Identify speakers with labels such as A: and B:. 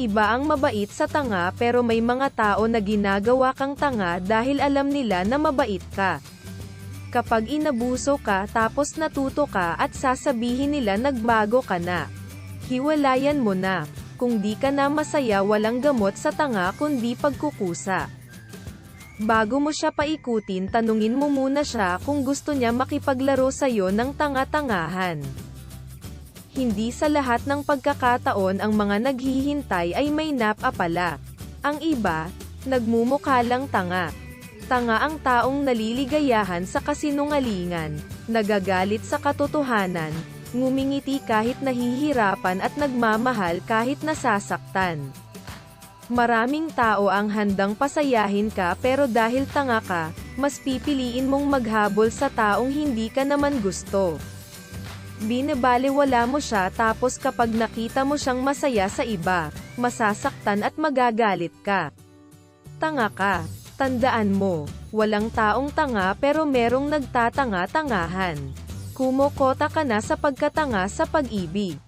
A: Iba ang mabait sa tanga pero may mga tao na ginagawa kang tanga dahil alam nila na mabait ka. Kapag inabuso ka tapos natuto ka at sasabihin nila nagbago ka na. Hiwalayan mo na. Kung di ka na masaya walang gamot sa tanga kundi pagkukusa. Bago mo siya paikutin tanungin mo muna siya kung gusto niya makipaglaro sa'yo ng tanga-tangahan. Hindi sa lahat ng pagkakataon ang mga naghihintay ay may napapala. Ang iba, nagmumukha lang tanga. Tanga ang taong naliligayahan sa kasinungalingan, nagagalit sa katotohanan, ngumingiti kahit nahihirapan at nagmamahal kahit nasasaktan. Maraming tao ang handang pasayahin ka pero dahil tanga ka, mas pipiliin mong maghabol sa taong hindi ka naman gusto. Binabaliwala mo siya tapos kapag nakita mo siyang masaya sa iba, masasaktan at magagalit ka. Tanga ka. Tandaan mo, walang taong tanga pero merong nagtatanga-tangahan. Kumokota ka na sa pagkatanga sa pag-ibig.